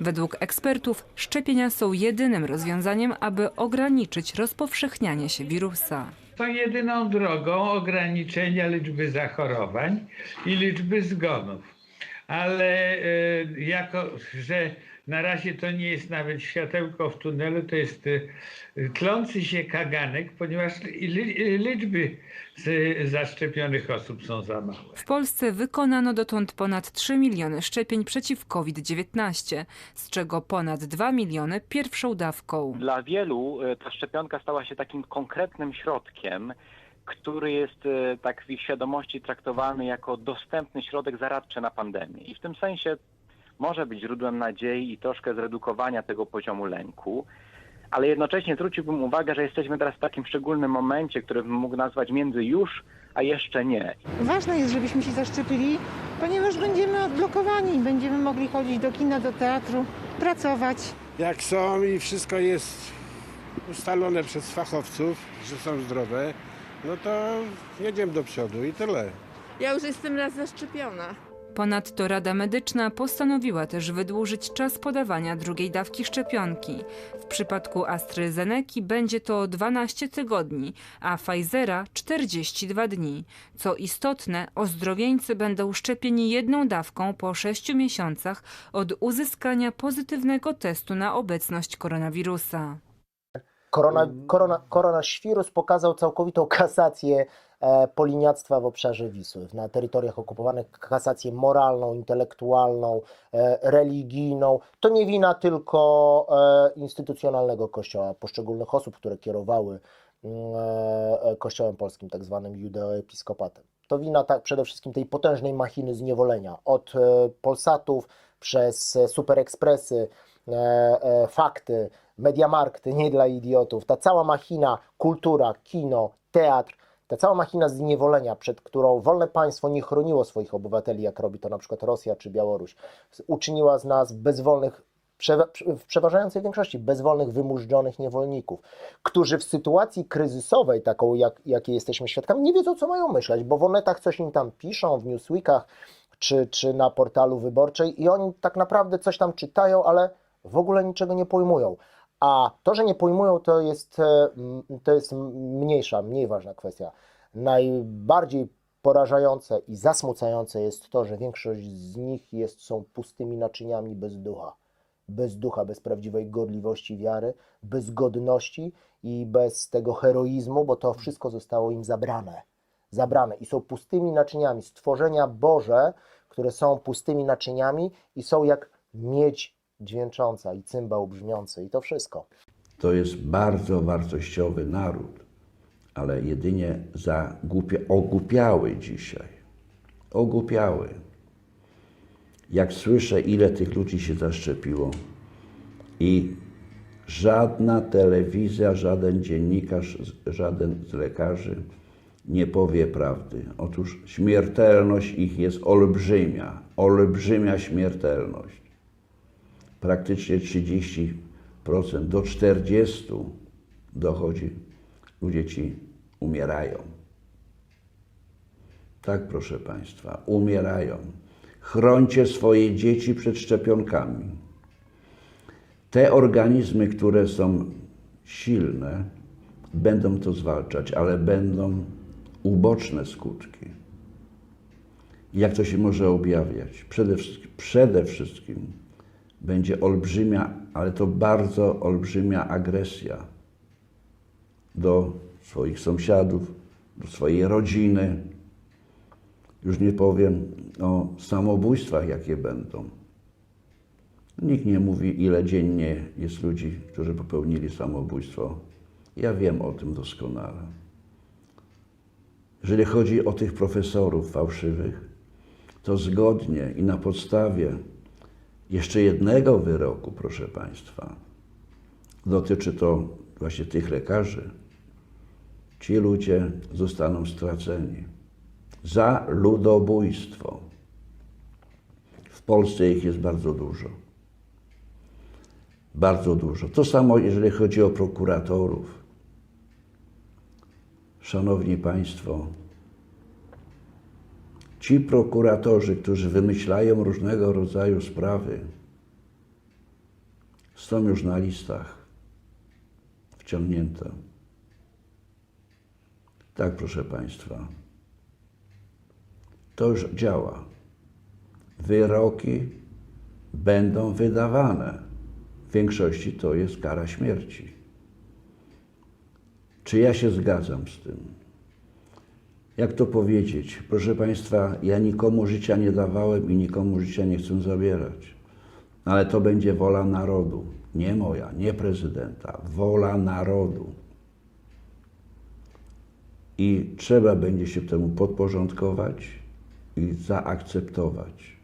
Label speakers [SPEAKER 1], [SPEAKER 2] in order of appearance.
[SPEAKER 1] Według ekspertów szczepienia są jedynym rozwiązaniem, aby ograniczyć rozpowszechnianie się wirusa.
[SPEAKER 2] To jedyną drogą ograniczenia liczby zachorowań i liczby zgonów. Ale e, jako, że na razie to nie jest nawet światełko w tunelu, to jest e, tlący się kaganek, ponieważ li- liczby zaszczepionych osób są za małe.
[SPEAKER 1] W Polsce wykonano dotąd ponad 3 miliony szczepień przeciw COVID-19, z czego ponad 2 miliony pierwszą dawką.
[SPEAKER 3] Dla wielu e, ta szczepionka stała się takim konkretnym środkiem, który jest tak w ich świadomości traktowany jako dostępny środek zaradczy na pandemię. I w tym sensie może być źródłem nadziei i troszkę zredukowania tego poziomu lęku. Ale jednocześnie zwróciłbym uwagę, że jesteśmy teraz w takim szczególnym momencie, który bym mógł nazwać między już, a jeszcze nie.
[SPEAKER 4] Ważne jest, żebyśmy się zaszczepili, ponieważ będziemy odblokowani, będziemy mogli chodzić do kina, do teatru, pracować.
[SPEAKER 5] jak są i wszystko jest ustalone przez fachowców, że są zdrowe, no to jedziemy do przodu i tyle.
[SPEAKER 6] Ja już jestem raz zaszczepiona.
[SPEAKER 1] Ponadto Rada Medyczna postanowiła też wydłużyć czas podawania drugiej dawki szczepionki. W przypadku AstraZeneca będzie to 12 tygodni, a Pfizera 42 dni. Co istotne, ozdrowieńcy będą szczepieni jedną dawką po 6 miesiącach od uzyskania pozytywnego testu na obecność koronawirusa.
[SPEAKER 7] Korona, korona, koronawirus pokazał całkowitą kasację e, poliniactwa w obszarze Wisły. Na terytoriach okupowanych kasację moralną, intelektualną, e, religijną. To nie wina tylko e, instytucjonalnego kościoła, poszczególnych osób, które kierowały mm, kościołem polskim, tak zwanym judeoepiskopatem. To wina tak, przede wszystkim tej potężnej machiny zniewolenia. Od Polsatów przez Superekspresy, fakty, mediamarkty, nie dla idiotów. Ta cała machina, kultura, kino, teatr, ta cała machina zniewolenia, przed którą wolne państwo nie chroniło swoich obywateli, jak robi to na przykład Rosja czy Białoruś, uczyniła z nas bezwolnych, w przeważającej większości bezwolnych, wymużdżonych niewolników, którzy w sytuacji kryzysowej, taką jak, jakiej jesteśmy świadkami, nie wiedzą, co mają myśleć, bo w onetach coś im tam piszą, w Newsweekach czy, czy na portalu wyborczej i oni tak naprawdę coś tam czytają, ale w ogóle niczego nie pojmują. A to, że nie pojmują, to jest, e, to jest mniejsza, mniej ważna kwestia. Najbardziej porażające i zasmucające jest to, że większość z nich jest, są pustymi naczyniami bez ducha. Bez ducha, bez prawdziwej godliwości wiary, bez godności i bez tego heroizmu, bo to wszystko zostało im zabrane. Zabrane i są pustymi naczyniami. Stworzenia Boże, które są pustymi naczyniami i są jak miedź dźwięcząca i cymbał brzmiący i to wszystko.
[SPEAKER 8] To jest bardzo wartościowy naród, ale jedynie zagłupia, ogłupiały dzisiaj. Ogłupiały. Jak słyszę, ile tych ludzi się zaszczepiło i żadna telewizja, żaden dziennikarz, żaden z lekarzy nie powie prawdy. Otóż śmiertelność ich jest olbrzymia, olbrzymia śmiertelność praktycznie 30% do 40% dochodzi, ludzie ci umierają. Tak, proszę Państwa, umierają. Chrońcie swoje dzieci przed szczepionkami. Te organizmy, które są silne, będą to zwalczać, ale będą uboczne skutki. Jak to się może objawiać? Przede przede wszystkim będzie olbrzymia, ale to bardzo olbrzymia agresja do swoich sąsiadów, do swojej rodziny. Już nie powiem o samobójstwach, jakie będą. Nikt nie mówi, ile dziennie jest ludzi, którzy popełnili samobójstwo. Ja wiem o tym doskonale. Jeżeli chodzi o tych profesorów fałszywych, to zgodnie i na podstawie jeszcze jednego wyroku, proszę Państwa, dotyczy to właśnie tych lekarzy, ci ludzie zostaną straceni za ludobójstwo. W Polsce ich jest bardzo dużo. Bardzo dużo. To samo, jeżeli chodzi o prokuratorów. Szanowni Państwo, ci prokuratorzy, którzy wymyślają różnego rodzaju sprawy, są już na listach wciągnięte. Tak, proszę Państwa. To już działa. Wyroki będą wydawane. W większości to jest kara śmierci. Czy ja się zgadzam z tym? Jak to powiedzieć? Proszę Państwa, ja nikomu życia nie dawałem i nikomu życia nie chcę zabierać. Ale to będzie wola narodu. Nie moja, nie prezydenta. Wola narodu. I trzeba będzie się temu podporządkować i zaakceptować.